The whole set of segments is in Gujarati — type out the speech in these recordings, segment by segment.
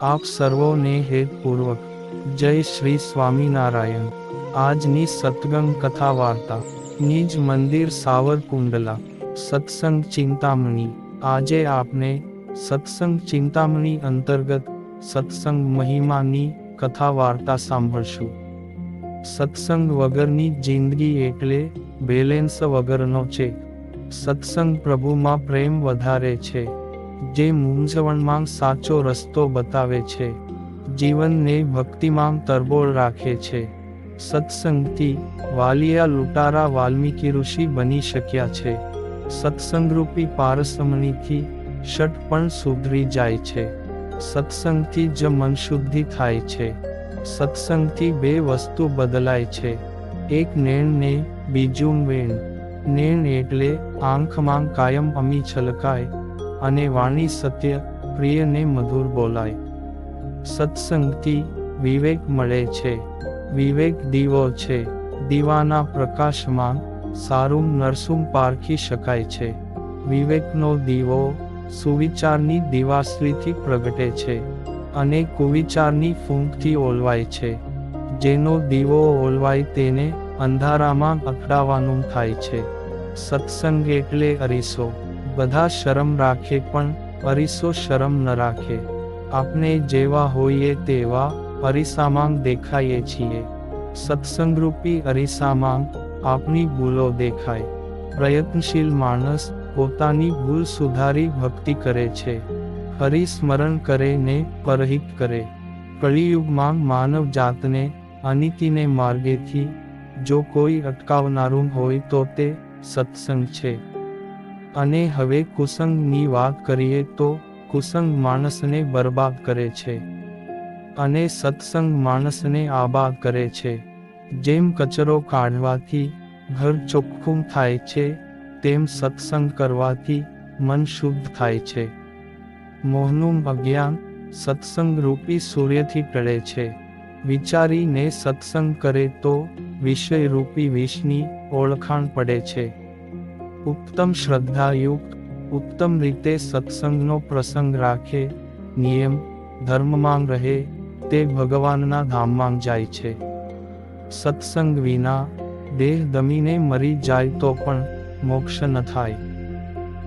આપ સર્વોને હેતપૂર્વક જય શ્રી સ્વામિનારાયણ. આજની સતગંગ કથા વાર્તા. નિજ મંદિર સાવરકુંડલા. સત્સંગ ચિંતામણી. આજે આપને સત્સંગ ચિંતામણી અંતર્ગત સત્સંગ મહિમાની કથા વાર્તા સાંભળશું. સત્સંગ વગરની જિંદગી એટલે બેલેન્સ વગરનો છે. સત્સંગ પ્રભુમાં પ્રેમ વધારે છે. જે મૂંઝવણમાં સાચો રસ્તો બતાવે છે. જીવનને ભક્તિમાં તરબોળ રાખે છે. સત્સંગથી વાલિયા લૂંટારા વાલ્મીકી ઋષિ બની શક્યા છે. સત્સંગરૂપી પારસમણીથી શટ પણ સુધરી જાય છે. સત્સંગથી જ મનશુદ્ધિ થાય છે. સત્સંગથી બે વસ્તુ બદલાય છે. એક નેણ ને બીજું વેણ. નેણ એટલે આંખમાં કાયમ અમી છલકાય અને વાણી સત્ય પ્રિયને મધુર બોલાય. સત્સંગથી વિવેક મળે છે. વિવેક દીવો છે. દીવાના પ્રકાશમાં સારું નરસું પારખી શકાય છે. વિવેકનો દીવો સુવિચારની દિવાશ્રીથી પ્રગટે છે અને કુવિચારની ફૂંકથી ઓલવાય છે. જેનો દીવો ઓલવાય તેને અંધારામાં અકળાવાનું થાય છે. સત્સંગ એટલે અરીસો. બધા શરમ રાખે પણ અરીસો શરમ ન રાખે. આપણે જેવા હોઈએ તેવા અરીસામાં દેખાઈએ છીએ. સત્સંગરૂપી અરીસામાં આપણી ભૂલો દેખાય. પ્રયત્નશીલ માણસ પોતાની ભૂલ સુધારી ભક્તિ કરે છે. હરિસ્મરણ કરે ને પરહિત કરે. કળિયુગમાં માનવ જાતને અનિતિને માર્ગેથી જો કોઈ અટકાવનારું હોય તો તે સત્સંગ છે. અને હવે કુસંગની વાત કરીએ તો કુસંગ માણસને બરબાદ કરે છે. અને સત્સંગ માણસને આબાદ કરે છે. જેમ કચરો કાઢવાથી ઘર ચોખ્ખું થાય છે, તેમ સત્સંગ કરવાથી મન શુદ્ધ થાય છે. મોહનું અજ્ઞાન સત્સંગ રૂપી સૂર્યથી ટળે છે. વિચારીને સત્સંગ કરે તો વિષય રૂપી વિષની ઓળખાણ પડે છે. ઉત્તમ શ્રદ્ધાયુક્ત, ઉત્તમ રીતે સત્સંગનો પ્રસંગ રાખે, નિયમ, ધર્મમાં રહે, તે ભગવાનના ધામમાં જાય છે. સત્સંગ વિના દેહ દમીને મરી જાય તો પણ મોક્ષ ન થાય.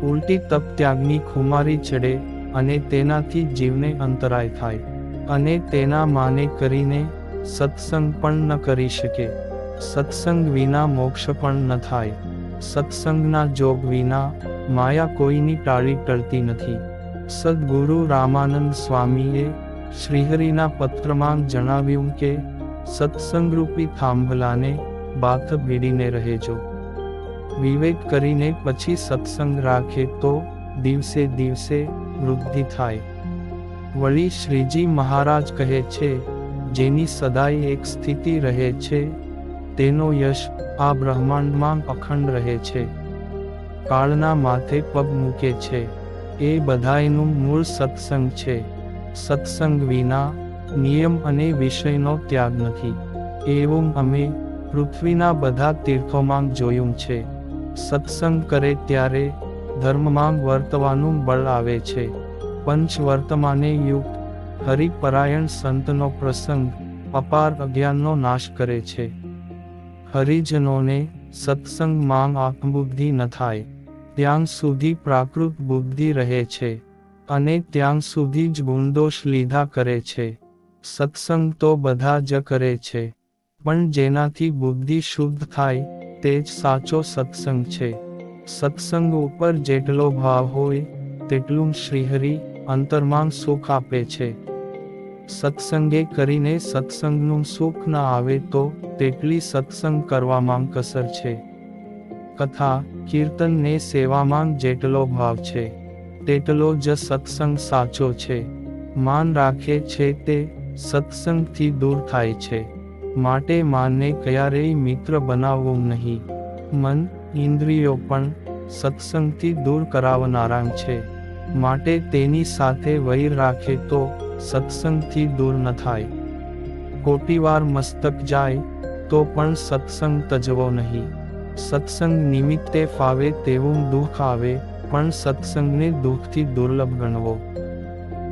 ઉલટી તપ ત્યાગની ખુમારી ચડે અને તેનાથી જીવને અંતરાય થાય અને તેના માને કરીને સત્સંગ પણ ન કરી શકે. સત્સંગ વિના મોક્ષ પણ ન થાય. સત્સંગના જોગ વિના માયા કોઈની ટાળી ટળતી નથી. સદગુરુ રામાનંદ સ્વામીએ શ્રીહરિના પત્રમાં જણાવ્યું કે, સત્સંગરૂપી થાંભલાને બાથ ભીડીને રહેજો. વિવેક કરીને પછી સત્સંગ રાખે તો દિવસે દિવસે વૃદ્ધિ થાય. વળી શ્રીજી મહારાજ કહે છે, જેની સદાય એક સ્થિતિ રહે છે, તેનો યશ આ બ્રહ્માંડમાં અખંડ રહે છે. કાળના માથે પગ મૂકે છે. એ બધાયનું મૂળ સત્સંગ છે. સત્સંગ વિના નિયમ અને વિષયનો ત્યાગ નથી. એવું અમે પૃથ્વીના બધા તીર્થોમાં જોયું છે. સત્સંગ કરે ત્યારે ધર્મમાં વર્તવાનું બળ આવે છે. પંચ વર્તમાને યુક્ત હરિપરાયણ સંતનો પ્રસંગ અપાર અજ્ઞાનનો નાશ કરે છે. હરિજનોને સત્સંગ માંગ આત્મબુદ્ધિ ન થાય. ત્યાં સુધી પ્રાકૃત બુદ્ધિ રહે છે અને ત્યાં સુધી જ ગુણદોષ લીધા કરે છે. સત્સંગ તો બધા જ કરે છે, પણ જેનાથી બુદ્ધિ શુદ્ધ થાય તે જ સાચો સત્સંગ છે. સત્સંગ ઉપર જેટલો ભાવ હોય, તેટલું શ્રીહરિ અંતરમાં સુખ આપે છે. સત્સંગે કરીને સત્સંગનું સુખ ન આવે તો તેટલી સત્સંગ કરવામાં કસર છે. કથા કીર્તનને સેવામાં જેટલો ભાવ છે, તેટલો જ સત્સંગ સાચો છે. માન રાખે છે તે સત્સંગથી દૂર થાય છે. માટે માનને ક્યારેય મિત્ર બનાવવું નહીં. મન, ઇન્દ્રિયો પણ સત્સંગથી દૂર કરાવનારા છે. માટે તેની સાથે વૈર રાખે તો સત્સંગથી દૂર ન થાય. કોટીવાર મસ્તક જાય, તો પણ સત્સંગ તજવો નહીં. સત્સંગ નિમિત્તે ફાવે તેવું દુઃખ આવે, પણ સત્સંગને દુઃખથી દુર્લભ ગણવો.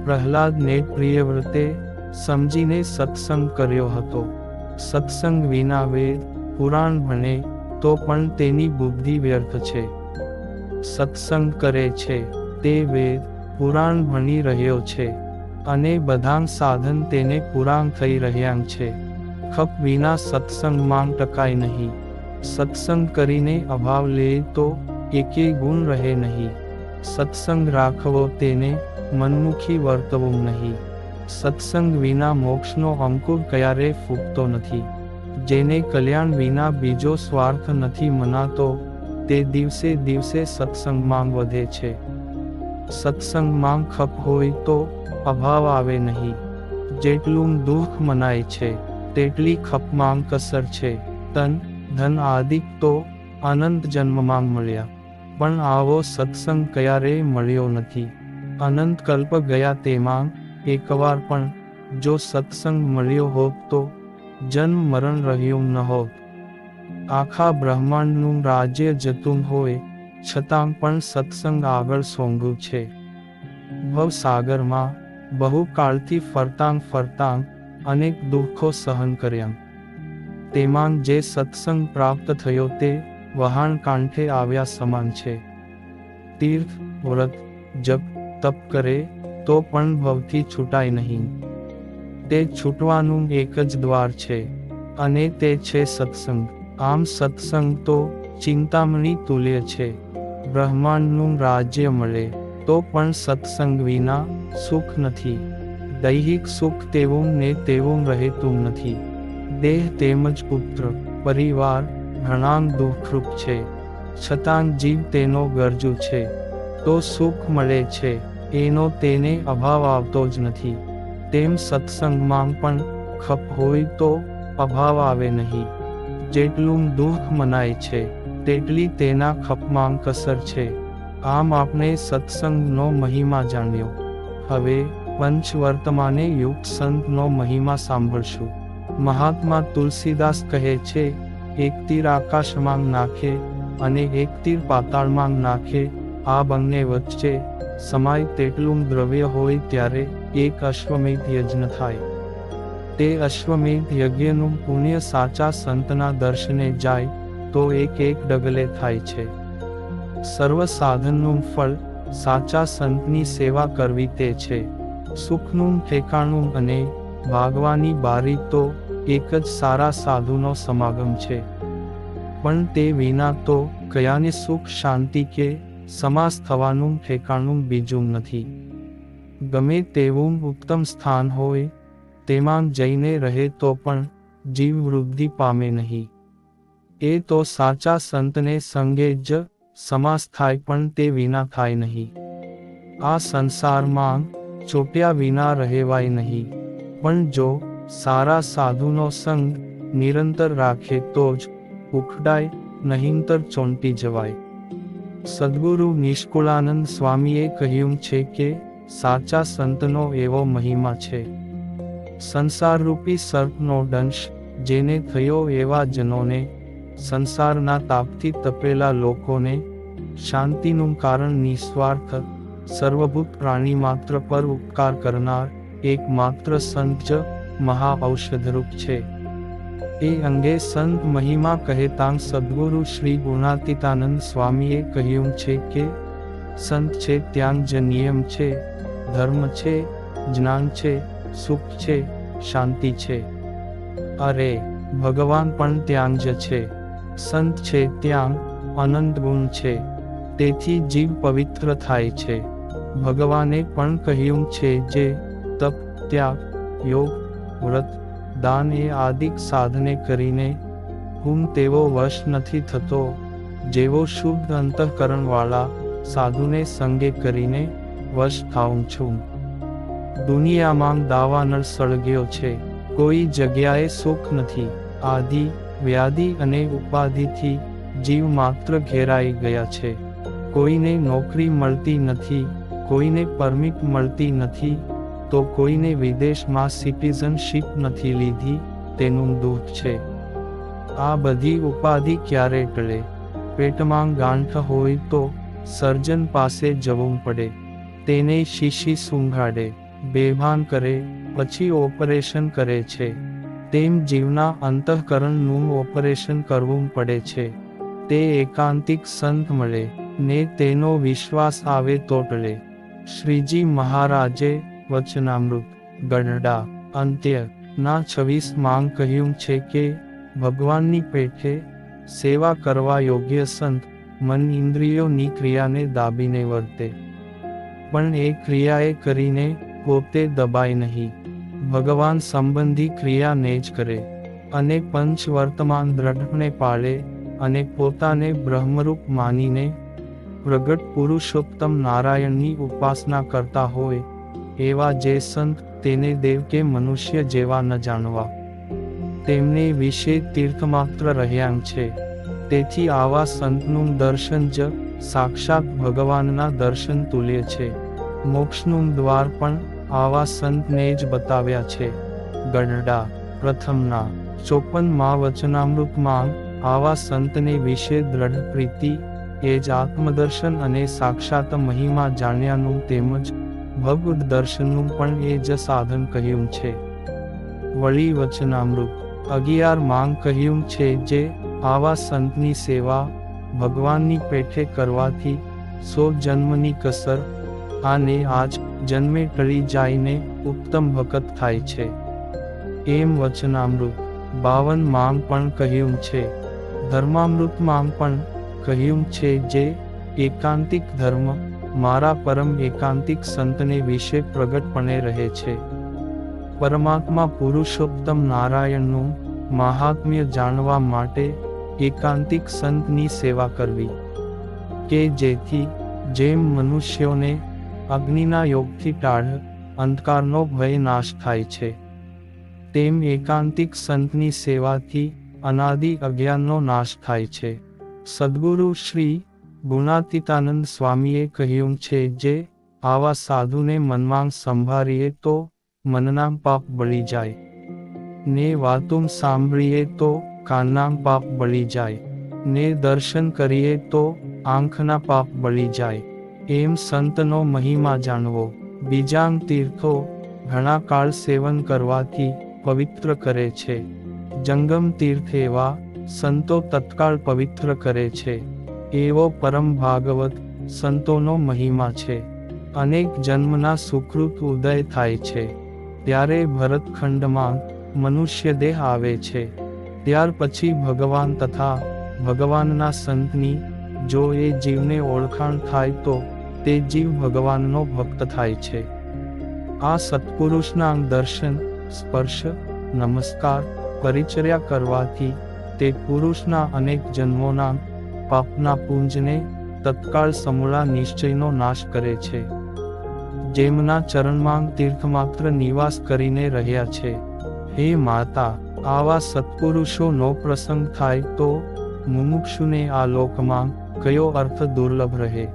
પ્રહલાદને પ્રિયવ્રતે સમજીને સત્સંગ કર્યો હતો. સત્સંગ વિના વેદ, પુરાણ ભણે, તો પણ તેની બુદ્ધિ વ્યર્થ છે. સત્સંગ કરે છે, તે વેદ, પુરાણ ભણી રહ્યો છે. અને બધાં સાધન તેને પુરાણ થઈ રહ્યાં છે. ખપ વિના સત્સંગમાં ટકાય નહીં. સત્સંગ કરીને અભાવ લે તો એકે ગુણ રહે નહીં. સત્સંગ રાખવો તેને મનમુખી વર્તવું નહીં. સત્સંગ વિના મોક્ષનો અંકુર ક્યારે ફૂટતો નથી. જેને કલ્યાણ વિના બીજો સ્વાર્થ નથી મનાતો, તે દિવસે દિવસે સત્સંગમાં વધે છે. સત્સંગમાં ખપ હોય તો અભાવ આવે નહીં. જેટલું દુઃખ મનાય છે, તેટલી ખપમાં કસર છે. તન, ધન આદિક તો અનંત જન્મમાં મળ્યા. પણ આવો સત્સંગ ક્યારેય મળ્યો નથી? અનંત કલ્પ ગયા તેમાં એકવાર પણ જો સત્સંગ મળ્યો હોત તો જન્મ મરણ રહ્યું ન હોત. આખા બ્રહ્માંડનું રાજ્ય જતું હોય છતાં પણ સત્સંગ આગળ સોંગું છે. ભવસાગરમાં બહુ કાળથી ફરતાંગ ફરતાંગ અનેક દુઃખો સહન કર્યા. તેમાં જે સત્સંગ પ્રાપ્ત થયો તે વહાણ કાંઠે આવ્યા સમાન છે. તીર્થ, વ્રત, જપ, તપ કરે તો પણ ભવથી છૂટાય નહીં. તે છૂટવાનું એક જ દ્વાર છે અને તે છે સત્સંગ. આમ સત્સંગ તો ચિંતામણી તુલ્ય છે. બ્રહ્માંડનું રાજ્ય મળે, તો પણ સત્સંગ વિના સુખ નથી. દૈહિક સુખ તેવું ને તેવું રહેતું નથી. દેહ તેમજ પુત્ર, પરિવાર ઘણાં દુઃખરૂપ છે. છતાં જીવ તેનો ગરજુ છે. તો સુખ મળે છે, એનો તેને અભાવ આવતો જ નથી. તેમ સત્સંગમાં પણ ખપ હોય તો અભાવ આવે નહીં. જેટલું દુઃખ મનાય છે તેટલી તેના ખપમાં કસર છે. આમ આપણે સત્સંગનો મહિમા જાણ્યો. હવે પંચવર્તમાને યુગ સંતનો મહિમા સાંભળશું. મહાત્મા તુલસીદાસ કહે છે, એક તીર આકાશમાં નાખે અને એક તીર પાતાળમાં નાખે, આ બંને વચ્ચે સમાય તેટલું દ્રવ્ય હોય ત્યારે એક અશ્વમેધ યજ્ઞ થાય. તે અશ્વમેધ યજ્ઞનું પુણ્ય સાચા સંતના દર્શને જાય તો એક એક ડગલે થાય છે. સર્વ સાધનનું ફળ સાચા સંતની સેવા કરવી તે છે. સુખનું, ઠેકાણું અને ભાગવાની બારી તો એક જ સારા સાધુનો સમાગમ છે. પણ તે વિના તો કયાને સુખ, શાંતિ કે સમાસ થવાનું, ઠેકાણું બીજું નથી. ગમે તેવું ઉત્તમ સ્થાન હોય, તેમાં જઈને રહે તો પણ જીવ વૃદ્ધિ પામે નહીં. એ તો સાચા સંતને સંગે જ સમાસ થાય પણ તે વિના થાય નહીં. આ સંસારમાં ચોટ્યા વિના રહેવાય નહીં. પણ જો સારા સાધુનો સંગ નિરંતર રાખે તો જ ઉખડાય, નહીંતર ચોંટી જવાય. સદગુરુ નિષ્કુળાનંદ સ્વામીએ કહ્યું છે કે, સાચા સંતનો એવો મહિમા છે. સંસારરૂપી સર્પનો દંશ જેને થયો એવા જનોને સંસારના તાપથી તપેલા લોકોને શાંતિનું કારણ નિસ્વાર્થ, સર્વભૂત પ્રાણી માત્ર પર ઉપકાર કરનાર એકમાત્ર સંત જ મહા ઔષધરૂપ છે. એ અંગે સંત મહિમા કહેતા સદગુરુ શ્રી ગુણાતીતાનંદ સ્વામીએ કહ્યું છે કે, સંત છે ત્યાં જ નિયમ છે, ધર્મ છે, જ્ઞાન છે, સુખ છે, શાંતિ છે. અરે, ભગવાન પણ ત્યાં જ છે. સંત છે ત્યાં અનંત ગુણ છે. તેથી જીવ પવિત્ર થાય છે. ભગવાને પણ કહ્યું છે જે તપ, ત્યાગ, યોગ, વ્રત, દાન એ આદિક સાધને કરીને હું તેવો વશ નથી થતો. જેવો શુદ્ધ અંતઃકરણવાળા સાધુને સંગે કરીને વશ થાઉં છું. દુનિયામાં દાવાનળ સળગ્યો છે. કોઈ જગ્યાએ સુખ નથી. આદિ વ્યાધિ અને ઉપાધિથી જીવ માત્ર ઘેરાઈ ગયા છે. કોઈને નોકરી મળતી નથી, કોઈને પરમિટ મળતી નથી, તો કોઈને વિદેશમાં સિટીઝનશીપ નથી લીધી, તેનું દુઃખ છે. આ બધી ઉપાધિ ક્યારે ટળે? પેટમાં ગાંઠ હોય તો સર્જન પાસે જવું પડે. તેને શીશી સૂંઘાડે, બેભાન કરે, પછી ઓપરેશન કરે છે. તેમ જીવના અંતઃકરણનું ઓપરેશન કરવું પડે છે. તે એકાંતિક સંત મળે, ને તેનો વિશ્વાસ આવે તો ટળે. શ્રીજી મહારાજે વચનામૃત ગઢડા અંત્ય, ના છવ્વીસ માંગ કહ્યું છે કે, ભગવાનની પેઠે સેવા કરવા યોગ્ય સંત, મન ઇન્દ્રિયોની ક્રિયાને દાબીને વર્તે. પણ એ ક્રિયાએ કરીને પોતે દબાય નહીં. ભગવાન સંબંધી ક્રિયાને જ કરે અને પંચ વર્તમાન દ્રઢને પાળે અને પોતાને બ્રહ્મરૂપ માનીને પ્રગટ પુરુષોત્તમ નારાયણની ઉપાસના કરતા હોય, એવા જે સંત તેને દેવ કે મનુષ્ય જેવા ન જાણવા. તેમને વિશે તીર્થમાત્ર રહ્યા છે. તેથી આવા સંતનું દર્શન જ સાક્ષાત ભગવાનના દર્શન તુલ્ય છે. મોક્ષનું દ્વાર પણ આવા સંતને જ બતાવ્યા છે. ગઢડા પ્રથમના, ચોપનમાં વચનામૃતમાં, આવા સંતને વિશે દ્રઢ પ્રીતિ, એ જ આત્મદર્શન અને સાક્ષાત મહિમા જાણ્યાનું તેમજ ભગવદ દર્શનનું પણ એ જ સાધન કહ્યું છે. વળી વચનામૃત, અગિયાર માંગ કહ્યું છે જે આવા સંતની સેવા ભગવાનની પેઠે કરવાથી સો જન્મની કસર આને આજ જન્મે ટળી જાયને ઉત્તમ વખત થાય છે. એમ વચનામૃત, બાવનમાં પણ કહ્યું છે. ધર્મામૃત માંગ પણ કહ્યું છે જે એકાંતિક ધર્મ, મારા પરમ એકાંતિક સંતને વિશે પ્રગટપણે રહે છે. પરમાત્મા પુરુષોત્તમ નારાયણનું મહાત્મ્ય જાણવા માટે એકાંતિક સંતની સેવા કરવી. કે જેથી જેમ મનુષ્યોને અગ્નિના યોગથી ટાળ અંધકારનો ભય નાશ થાય છે. તેમ એકાંતિક સંતની સેવાથી અનાદિ અજ્ઞાનનો નાશ થાય છે. સદગુરુ શ્રી ગુણાતીતાનંદ સ્વામીએ કહ્યું છે જે આવા સાધુને મનમાં સંભાળીએ તો મનના પાપ બળી જાય. ને વાતુમ સાંભળીએ તો કાનના પાપ બળી જાય. ને દર્શન કરીએ તો આંખના પાપ બળી જાય. એમ સંતનો મહિમા જાણવો. બીજાંગ તીર્થો ઘણા કાળ સેવન કરવાથી પવિત્ર કરે છે. જંગમ તીર્થ એવા સંતો તત્કાળ પવિત્ર કરે છે. એવો પરમ ભાગવત સંતોનો મહિમા છે. અનેક જન્મના સુકૃત ઉદય થાય છે. ત્યારે ભરતખંડમાં મનુષ્ય દેહ આવે છે. ત્યાર પછી ભગવાન તથા ભગવાનના સંતની જો એ જીવને ઓળખાણ થાય તો તે જીવ ભગવાનનો ભક્ત થાય છે. આ સત્પુરુષના દર્શન, સ્પર્શ, નમસ્કાર, પરિચર્યા કરવાથી તે પુરુષના અનેક જન્મોના, પાપના પુંજને, તત્કાળ સમૂળા નિશ્ચયનો નાશ કરે છે. જેમના ચરણમાં તીર્થમાત્ર નિવાસ કરીને રહ્યા છે. હે માતા, આવા સત્પુરુષોનો પ્રસંગ થાય તો, મુમુક્ષુને આ લોકમાં કયો અર્થ દુર્લભ રહે?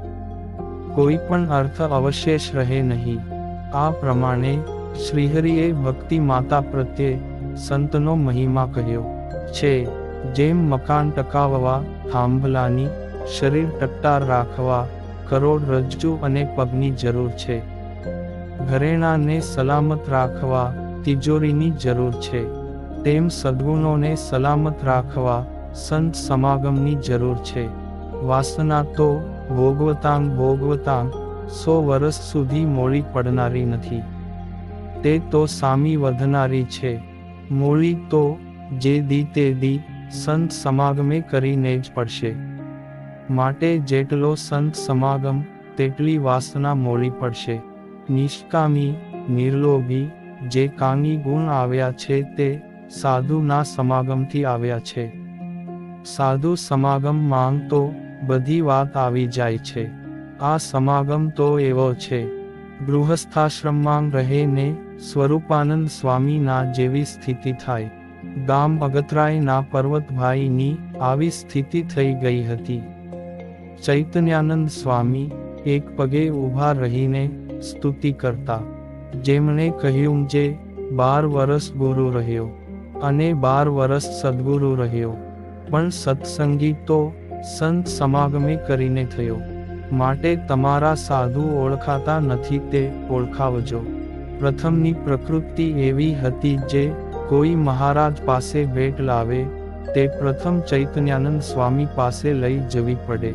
કોઈ પણ અર્થ અવશેષ રહે નહીં. આ પ્રમાણે શ્રીહરિએ ભક્તિ માતા પ્રત્યે સંતનો મહિમા કહ્યો. છે, જેમ મકાન ટકાવવા, થાંભલાની શરીર ટટ્ટાર રાખવા, કરોડ રજ્જુ અને પગની જરૂર છે. ઘરેણાને સલામત રાખવા, તિજોરીની જરૂર છે. તેમ સદ્ગુણોને સલામત રાખવા, સંત સમાગમની જરૂર છે. વાસના તો ભોગવતાંગ ભોગવતાંગ, સો વર્ષ સુધી મોડી પડનારી નથી. તે તો સામી વધનારી છે. મોળી તો જે દી તે દી સંત સમાગમે કરીને જ પડશે. માટે જેટલો સંત સમાગમ, તેટલી વાસના મોડી પડશે. નિષ્કામી, નિર્લોભી, જે કાંગી ગુણ આવ્યા છે તે સાધુના સમાગમથી આવ્યા છે. સાધુ સમાગમ માંગ તો બધી વાત આવી જાય છે. આ સમાગમ તો એવો છે. ગૃહસ્થાશ્રમમાં રહીને સ્વરૂપાનંદ સ્વામીના જેવી સ્થિતિ થાય. ગામ અગતરાયના પર્વતભાઈની આવી સ્થિતિ થઈ ગઈ હતી. ચૈતન્યાનંદ સ્વામી એક પગે ઊભા રહીને સ્તુતિ કરતા. જેમણે કહ્યું જે બાર વરસ ગુરુ રહ્યો અને બાર વરસ સદગુરુ રહ્યો. પણ સત્સંગી તો સંત સમાગમે કરીને થયો. માટે તમારા સાધુ ઓળખાતા નથી તે ઓળખાવજો. પ્રથમની પ્રકૃતિ એવી હતી જે કોઈ મહારાજ પાસે ભેટ લાવે, તે પ્રથમ ચૈતન્યાનંદ સ્વામી પાસે લઈ જવી પડે.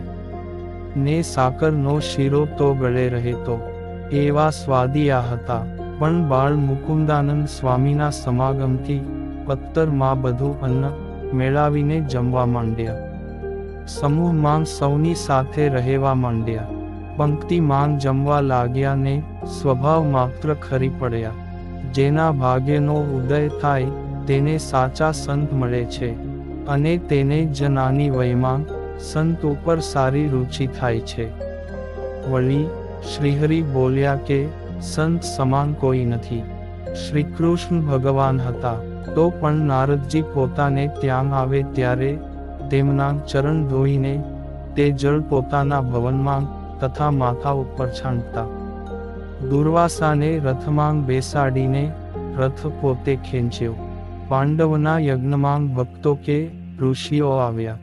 ને સાકરનો શીરો તો ગળે રહેતો. એવા સ્વાદિયા હતા. પણ બાળ મુકુંદાનંદ સ્વામીના સમાગમથી પત્તરમાં બધું અન્ન મેળાવીને જમવા માંડ્યા. સમૂહમાં સૌની સાથે રહેવા માંડ્યા. પંક્તિમાં જમવા લાગ્યા ને સ્વભાવ માત્ર ખરી પડ્યા. જેના ભાગ્યનો ઉદય થાય તેને સાચા સંત મળે છે અને તેને જ નાની વયમાં સંત ઉપર સારી રુચિ થાય છે. વળી શ્રીહરિ બોલ્યા કે, સંત સમાન કોઈ નથી. શ્રીકૃષ્ણ ભગવાન હતા, તો પણ નારદજી પોતાને ત્યાં આવે ત્યારે તેમના ચરણ ધોઈને તે જળ પોતાના ભવનમાં તથા માથા ઉપર છાંટતા. દુર્વાસાને રથમાં બેસાડીને રથ પોતે ખેંચ્યો. પાંડવના યજ્ઞમાં ભક્તો કે ઋષિઓ આવ્યા.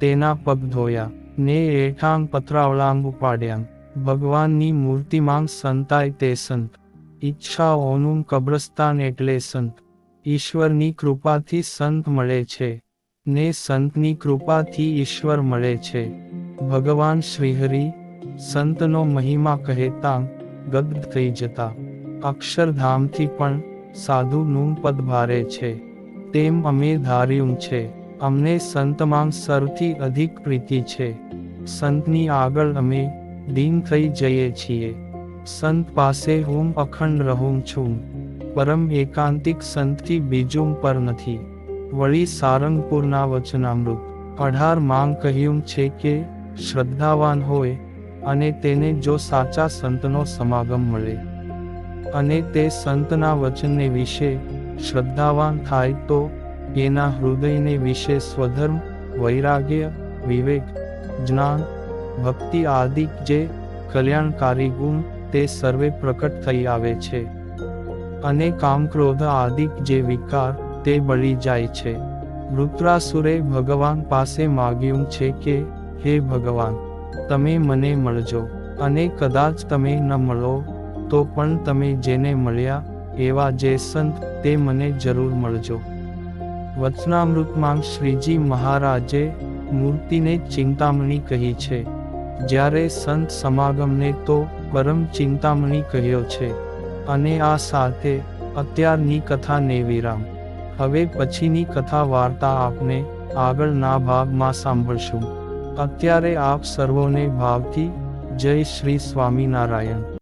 તેના પગ ધોયા ને એઠાંગ પત્રાવળાંગ ઉપાડ્યા. ભગવાનની મૂર્તિમાં સંતાય તે સંત. ઈચ્છાઓનું કબ્રસ્તાન એટલે સંત. ઈશ્વરની કૃપાથી સંત મળે છે. ને સંતની કૃપાથી ઈશ્વર મળે છે. ભગવાન શ્રીહરિ, સંતનો મહિમા કહેતા ગદ્દ થઈ જતા. અક્ષરધામથી પણ સાધુનું પદ ભારે છે. તેમ અમે ધાર્યું છે. અમને સંતમાં સૌથી અધિક પ્રીતિ છે. સંતની આગળ અમે દીન થઈ જઈએ છીએ. સંત પાસે હું અખંડ રહું છું. પરમ એકાંતિક સંતથી બીજું પર નથી. વળી સારંગપુરના વચનામૃત. અઢાર માંગ કહ્યું છે કે, શ્રદ્ધાવાન હોય, અને તેને જો સાચા સંતનો સમાગમ મળે. અને તે સંતના વચનને વિશે શ્રદ્ધાવાન થાય તો, એના હૃદયને વિશે સ્વધર્મ, વૈરાગ્ય, વિવેક, જ્ઞાન, ભક્તિ આદિ જે કલ્યાણકારી ગુણ તે સર્વે પ્રકટ થઈ આવે છે. અને કામક્રોધ આદિક જે વિકાર તે બળી જાય છે. વૃત્રાસુરે ભગવાન પાસે માગ્યું છે કે, હે ભગવાન, તમે મને મળજો, અને કદાચ તમે ન મળો, તો પણ તમે જેને મળ્યા, એવા જે સંત, તે મને જરૂર મળજો. વચનામૃતમાં શ્રીજી મહારાજે મૂર્તિને ચિંતામણી કહી છે. જ્યારે સંત સમાગમને તો પરમ ચિંતામણી કહ્યો છે. અને આ સાથે અત્યારની કથાને વિરામ. હવે પછીની કથા વાર્તા આપને આગળના ભાગમાં સાંભળશું. અત્યારે આપ સર્વોને ભાવથી જય શ્રી સ્વામિનારાયણ.